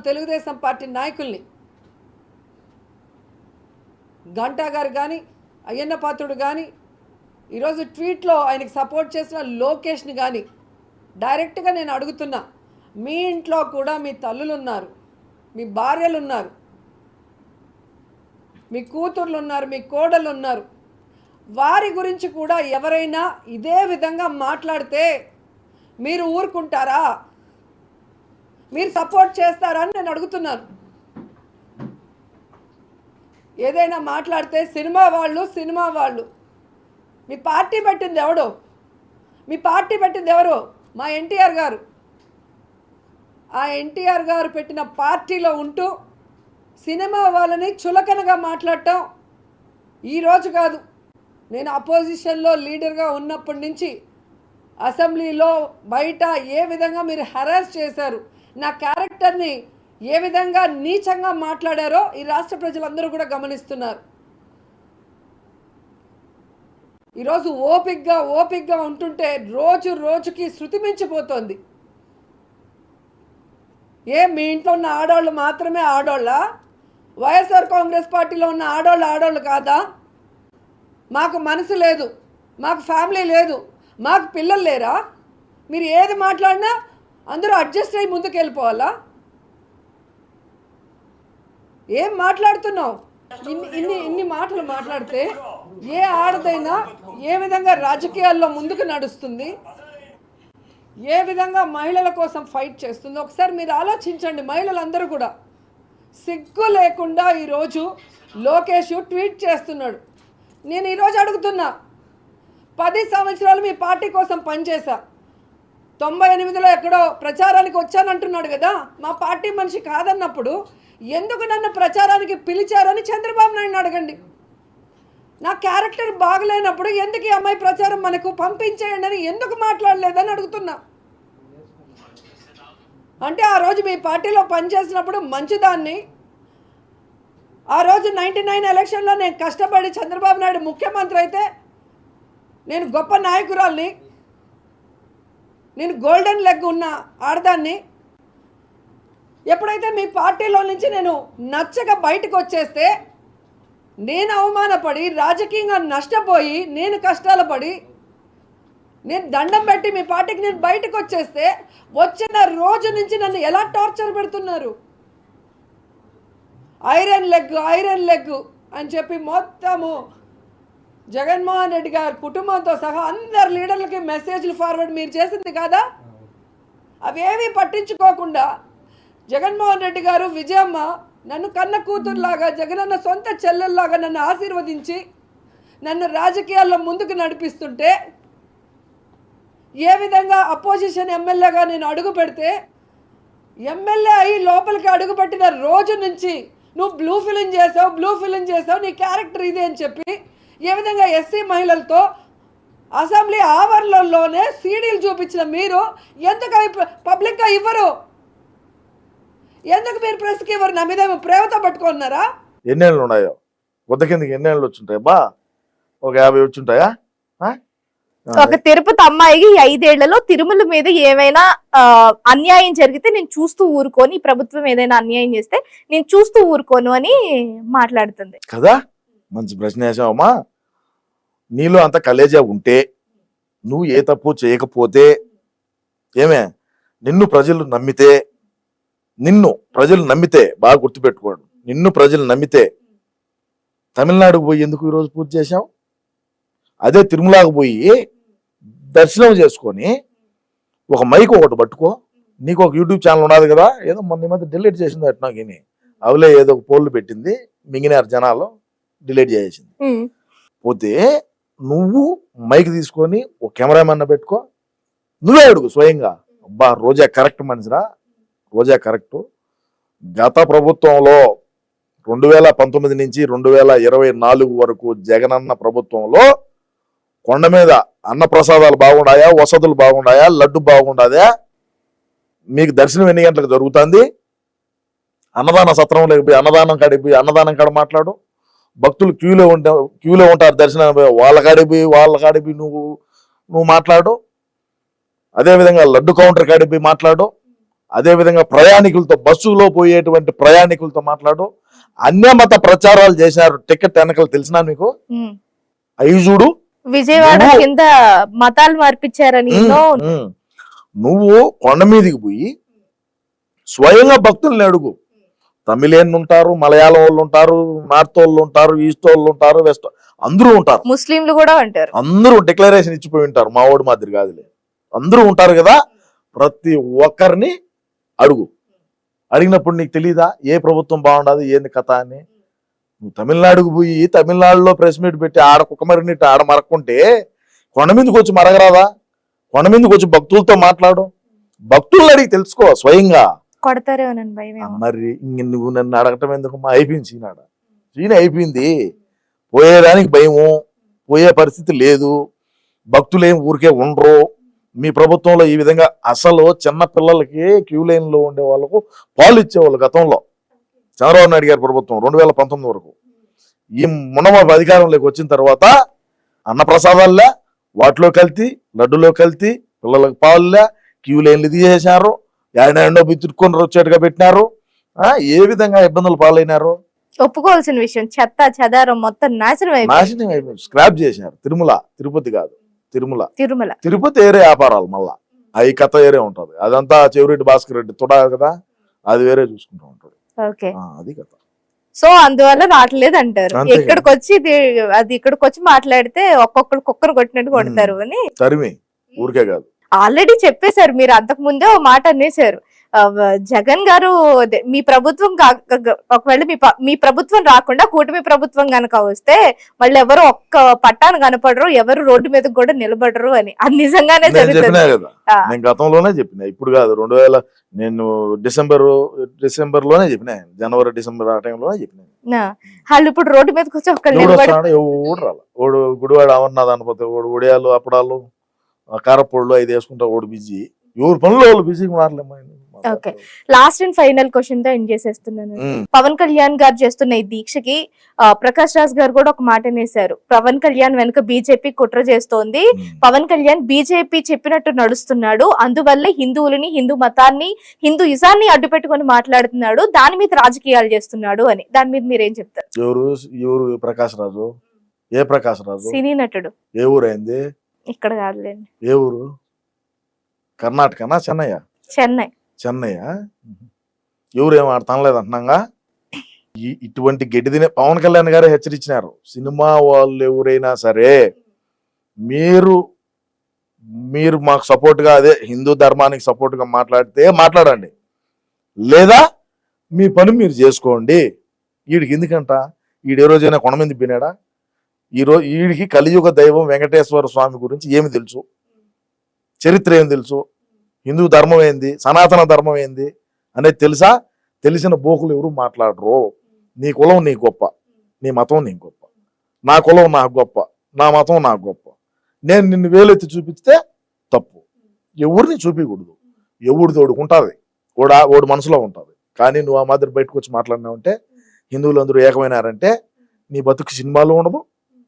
Telugu Desam party నాయకుల్ని గంటా గారు కానీ అయ్యన్న పాత్రుడు కానీ ఈరోజు ట్వీట్లో ఆయనకి సపోర్ట్ చేసిన లోకేష్ని కానీ డైరెక్ట్గా నేను అడుగుతున్నా మీ ఇంట్లో కూడా మీ తల్లులు ఉన్నారు మీ భార్యలు ఉన్నారు మీ కూతుర్లు ఉన్నారు మీ కోడలు ఉన్నారు వారి గురించి కూడా ఎవరైనా ఇదే విధంగా మాట్లాడితే మీరు ఊరుకుంటారా? మీరు సపోర్ట్ చేస్తారా అని నేను అడుగుతున్నాను. ఏదైనా మాట్లాడితే సినిమా వాళ్ళు సినిమా వాళ్ళు. మీ పార్టీ పెట్టింది ఎవడు? మీ పార్టీ పెట్టింది ఎవరు? మా ఎన్టీఆర్ గారు. ఆ ఎన్టీఆర్ గారు పెట్టిన పార్టీలో ఉంటూ సినిమా వాళ్ళని చులకనగా మాట్లాడటం ఈరోజు కాదు. నేను అపోజిషన్లో లీడర్గా ఉన్నప్పటి నుంచి అసెంబ్లీలో బయట ఏ విధంగా మీరు హెరాస్ చేశారు? నా క్యారెక్టర్ని ఏ విధంగా నీచంగా మాట్లాడారో ఈ రాష్ట్ర ప్రజలందరూ కూడా గమనిస్తున్నారు. ఈరోజు ఓపిక్గా ఓపిక్గా ఉంటుంటే రోజు రోజుకి శృతి మించిపోతోంది. ఏ మీ ఇంట్లో ఉన్న ఆడవాళ్ళు మాత్రమే ఆడోళ్ళ? వైఎస్ఆర్ కాంగ్రెస్ పార్టీలో ఉన్న ఆడోళ్ళు ఆడోళ్ళు కాదా? మాకు మనసు లేదు మాకు ఫ్యామిలీ లేదు మాకు పిల్లలు లేరా? మీరు ఏది మాట్లాడినా అందరూ అడ్జస్ట్ అయ్యి ముందుకు వెళ్ళిపోవాలా ఏం మాట్లాడుతున్నావు? ఇన్ని ఇన్ని ఇన్ని మాటలు మాట్లాడితే ఏ ఆడదైనా ఏ విధంగా రాజకీయాల్లో ముందుకు నడుస్తుంది? ఏ విధంగా మహిళల కోసం ఫైట్ చేస్తుందో? ఒకసారి మీరు ఆలోచించండి మహిళలందరూ కూడా. సిగ్గు లేకుండా ఈరోజు లోకేష్ ట్వీట్ చేస్తున్నాడు. నేను ఈరోజు అడుగుతున్నా పది సంవత్సరాలు మీ పార్టీ కోసం పనిచేశా. తొంభై ఎనిమిదిలో ఎక్కడో ప్రచారానికి వచ్చానంటున్నాడు కదా. మా పార్టీ మనిషి కాదన్నప్పుడు ఎందుకు నన్ను ప్రచారానికి పిలిచారని చంద్రబాబు నాయుడు అడగండి. నా క్యారెక్టర్ బాగలేనప్పుడు ఎందుకు ఈ అమ్మాయి ప్రచారం మనకు పంపించేయండి అని ఎందుకు మాట్లాడలేదని అడుగుతున్నా. అంటే ఆ రోజు మీ పార్టీలో పనిచేసినప్పుడు మంచిదాన్ని. ఆ రోజు నైంటీ నైన్ ఎలక్షన్లో నేను కష్టపడి చంద్రబాబు నాయుడు ముఖ్యమంత్రి అయితే నేను గొప్ప నాయకురాల్ని నేను గోల్డెన్ లెగ్ ఉన్న ఆడదాన్ని ఎప్పుడైతే మీ పార్టీలో నుంచి నేను నచ్చక బయటకు వచ్చేస్తే నేను అవమానపడి రాజకీయంగా నష్టపోయి నేను కష్టాలు పడి నేను దండం పెట్టి మీ పార్టీకి నేను బయటకు వచ్చేస్తే వచ్చిన రోజు నుంచి నన్ను ఎలా టార్చర్ పెడుతున్నారు? ఐరన్ లెగ్ ఐరన్ లెగ్ అని చెప్పి మొత్తము జగన్మోహన్ రెడ్డి గారి కుటుంబంతో సహా అందరు లీడర్లకి మెసేజ్లు ఫార్వర్డ్ మీరు చేసింది కాదా? అవేవి పట్టించుకోకుండా జగన్మోహన్ రెడ్డి గారు విజయమ్మ నన్ను కన్న కూతురులాగా జగనన్న సొంత చెల్లెల్లాగా నన్ను ఆశీర్వదించి నన్ను రాజకీయాల్లో ముందుకు నడిపిస్తుంటే ఏ విధంగా అపోజిషన్ ఎమ్మెల్యేగా నేను అడుగు పెడితే ఎమ్మెల్యే అయ్యి లోపలికి అడుగుపెట్టిన రోజు నుంచి నువ్వు బ్లూ ఫిలిం చేసావు బ్లూ ఫిలిం చేసావు నీ క్యారెక్టర్ ఇది అని చెప్పి ఏ విధంగా ఎస్సీ మహిళలతో అసెంబ్లీ ఆవరణలోనే సీడీలు చూపించిన మీరు ఎందుకు అవి పబ్లిక్గా ఇవ్వరు? ఎందుకు మీరు ప్రెస్కి ఇవ్వరు? నా మీద ప్రేమతో పట్టుకున్నారా ఎన్నేళ్ళు ఉన్నాయో? వద్ద కిందకి ఎన్నేళ్ళు వచ్చుంటాయి? బా ఒక యాభై వచ్చుంటాయా? ఆ? ఒక తిరుపతి అమ్మాయికి ఈ ఐదేళ్ళలో తిరుమల మీద ఏమైనా అన్యాయం జరిగితే నేను చూస్తూ ఊరుకోని. ప్రభుత్వం ఏదైనా అన్యాయం చేస్తే నేను చూస్తూ ఊరుకోను అని మాట్లాడుతుంది. కదా? మంచి ప్రశ్న వేసావమ్మా నీలో అంత కలేజా ఉంటే నువ్వు ఏ తప్పు చేయకపోతే ఏమే? నిన్ను ప్రజలు నమ్మితే నిన్ను ప్రజలు నమ్మితే బాగా గుర్తుపెట్టుకోడు. నిన్ను ప్రజలు నమ్మితే తమిళనాడుకు పోయి ఎందుకు ఈరోజు పూజ చేశావు? అదే తిరుమలకు పోయి దర్శనం చేసుకొని ఒక మైక్ ఒకటి పట్టుకో. నీకు ఒక యూట్యూబ్ ఛానల్ ఉన్నది కదా ఏదో మొన్న ఈ మధ్య డిలీట్ చేసింది అట్నా గిని అవులే ఏదో ఒక పోల్లు పెట్టింది మింగినారు జనాలు. Delete um. పోతే నువ్వు మైక్ తీసుకొని ఒక కెమెరామెన్ పెట్టుకో. నువ్వే అడుగు స్వయంగా. అబ్బా రోజా కరెక్ట్ మనిషిరా? రోజా కరెక్ట్. గత ప్రభుత్వంలో రెండు వేల పంతొమ్మిది నుంచి రెండు వేల ఇరవై నాలుగు వరకు జగనన్న ప్రభుత్వంలో కొండ మీద అన్న ప్రసాదాలు బాగుండాయా? వసతులు బాగుండాయా? లడ్డు బాగుండాదా మీకు దర్శనం ఎన్ని గంటలకు జరుగుతుంది? అన్నదాన సత్రం లేకపోయి అన్నదానం కాడికి పోయి అన్నదానం కాడ మాట్లాడు. భక్తులు క్యూలో ఉంటా క్యూలో ఉంటారు దర్శనం వాళ్ళ కాడికి పోయి వాళ్ళ కాడికి పోయి నువ్వు నువ్వు మాట్లాడు. అదేవిధంగా లడ్డు కౌంటర్ కాడికి పోయి మాట్లాడు. అదే విధంగా ప్రయాణికులతో బస్సులో పోయేటువంటి ప్రయాణికులతో మాట్లాడు. అన్యమత ప్రచారాలు చేశారు టికెట్ వెనకలు తెలిసినా మీకు. ఐజుడు విజయవాడ నువ్వు- కింద మతాలు మార్పించారని. నువ్వు కొండ మీదకి పోయి స్వయంగా భక్తుల్ని అడుగు. తమిళేన్ ఉంటారు మలయాళం వాళ్ళు ఉంటారు నార్త్ వాళ్ళు ఉంటారు ఈస్ట్ వాళ్ళు ఉంటారు వెస్ట్ అందరూ ఉంటారు. ముస్లింలు కూడా అంటారు అందరూ డిక్లరేషన్ ఇచ్చిపోయి ఉంటారు మా ఓడి మాదిరి కాదులే. అందరూ ఉంటారు కదా ప్రతి ఒక్కరిని అడుగు. అడిగినప్పుడు నీకు తెలీదా ఏ ప్రభుత్వం బాగుండదు ఏంది కథ అని? నువ్వు తమిళనాడుకు పోయి తమిళనాడులో ప్రెస్ మీట్ పెట్టి ఆడ కుక్కమరినట్టు ఆడ మరక్కుంటే కొండ మీదకి వచ్చి మరగరాదా? కొండ మీదకి వచ్చి భక్తులతో మాట్లాడు. భక్తులను అడిగి తెలుసుకో స్వయంగా. కొడతారేమోనని భయం మరి ఇంక నువ్వు నన్ను అడగటం ఎందుకు? మా అయిపోయింది సీనాడ సీన్ అయిపోయింది. పోయేదానికి భయము. పోయే పరిస్థితి లేదు. భక్తులేం ఊరికే ఉండరు. మీ ప్రభుత్వంలో ఈ విధంగా అసలు చిన్న పిల్లలకి క్యూ లైన్లో ఉండే వాళ్ళకు పాలు ఇచ్చేవాళ్ళు గతంలో. చంద్రబాబు నాయుడు గారి ప్రభుత్వం రెండు వేల పంతొమ్మిది వరకు. ఈ మునమ అధికారంలోకి వచ్చిన తర్వాత అన్నప్రసాదాల్లో వాటిలో కల్తీ లడ్డులో కల్తీ పిల్లలకు పాలులే క్యూ లైన్లు తీసేశారు. ఏడాడో బిత్తుకొని వచ్చేట్టుగా పెట్టినారు. ఆ, ఏ విధంగా ఇబ్బందులు పాలైనారు? ఒప్పుకోవాల్సిన విషయం చెత్త చెదారం మొత్తం నాశనం నాశనం అయిపోయింది. స్క్రాప్ చేసినారు. తిరుమల తిరుపతి కాదు తిరుమల. తిరుమల. తిరుపతి ఏరే వ్యాపారాలు మళ్ళా. అవి కథ ఏరే ఉంటది. అదంతా చెవిరెడ్డి భాస్కర్ రెడ్డి తుడా కదా? అది వేరే చూసుకుంటూ ఉంటాడు. అది కథ. సో అందువల్ల రావట్లేదు అంటారు. ఇక్కడికి వచ్చి అది ఇక్కడికి వచ్చి మాట్లాడితే ఒక్కొక్కరు కుక్కరు కొట్టినట్టు కొడతారు అని. తరిమి. ఊరికే కాదు. ఆల్రెడీ చెప్పేశారు మీరు అంతకు ముందే ఓ మాట అనేశారు. జగన్ గారు మీ ప్రభుత్వం ఒకవేళ మీ మీ ప్రభుత్వం రాకుండా కూటమి ప్రభుత్వం గనక వస్తే మళ్ళీ ఎవరు ఒక్క పట్టాను కనపడరు ఎవరు రోడ్డు మీద కూడా నిలబడరు అని. అది నిజంగానే జరుగుతుంది. నేను గతంలోనే చెప్పిన ఇప్పుడు కాదు. రెండు వేల నేను డిసెంబర్ డిసెంబర్లోనే చెప్పిన జనవరి డిసెంబర్ ఆ టైంలోనే చెప్పిన. వాళ్ళు ఇప్పుడు రోడ్డు మీదకి వచ్చి ఒక్కళ్ళు గుడివాడ అమర్నాథ్ అనపోతే ఓడు ఉడియాలు అప్పడాలు కారపొళ్ళు ఐదు వేసుకుంటా ఓడు బిజీ. ఎవరు పనులు వాళ్ళు బిజీగా మారలేమ్మా Okay. లాస్ట్ అండ్ ఫైనల్ క్వశ్చన్తో ఎండ్ చేసేస్తున్నాను. పవన్ కళ్యాణ్ గారు చేస్తున్న ఈ దీక్షకి ప్రకాష్ రాజ్ గారు కూడా ఒక మాట అనేశారు. పవన్ కళ్యాణ్ వెనుక బీజేపీ కుట్ర చేస్తోంది. పవన్ కళ్యాణ్ బీజేపీ చెప్పినట్టు నడుస్తున్నాడు. అందువల్లే హిందువులని హిందూ మతాన్ని హిందూ ఇజాన్ని అడ్డు పెట్టుకొని మాట్లాడుతున్నాడు. దాని మీద రాజకీయాలు చేస్తున్నాడు అని. దాని మీద మీరేం చెప్తారు? ఎవరు ఎవరు ప్రకాష్ రాజు? ఏ ప్రకాష్ రాజు? సినీ నటుడు. ఏ ఊరు అయింది? ఇక్కడ కాదులేండి. ఏ ఊరు? కర్ణాటకనా చెన్నయ్య చెన్నై. చెన్నయ్య ఎవరు ఏం ఆడతానలేదు అంటున్నాగా ఈ ఇటువంటి గడ్డి తినే పవన్ కళ్యాణ్ గారు హెచ్చరించినారు. సినిమా వాళ్ళు ఎవరైనా సరే మీరు మీరు మాకు support గా అదే హిందూ ధర్మానికి support గా మాట్లాడితే మాట్లాడండి. లేదా మీ పని మీరు చేసుకోండి. వీడికి ఎందుకంట? వీడు ఏ రోజైనా కొండ మీద తిప్పినాడా ఈరోజు వీడికి కలియుగ దైవం వెంకటేశ్వర స్వామి గురించి ఏమి తెలుసు? చరిత్ర ఏం తెలుసు? హిందూ ధర్మం ఏంది? సనాతన ధర్మం ఏంది? అనేది తెలుసా? తెలిసిన బోకులు ఎవరు మాట్లాడరు. నీ కులం నీ గొప్ప. నీ మతం నీ గొప్ప. నా కులం నాకు గొప్ప. నా మతం నాకు గొప్ప. నేను నిన్ను వేలెత్తి చూపిస్తే తప్పు. ఎవరిని చూపించకూడదు ఎవడు తోడుకుంటుంది ఓడా ఓడి మనసులో ఉంటుంది. కానీ నువ్వు ఆ మాదిరి బయటకు వచ్చి మాట్లాడినావంటే హిందువులు అందరూ ఏకమైనారంటే నీ బతుకు సినిమాలు ఉండదు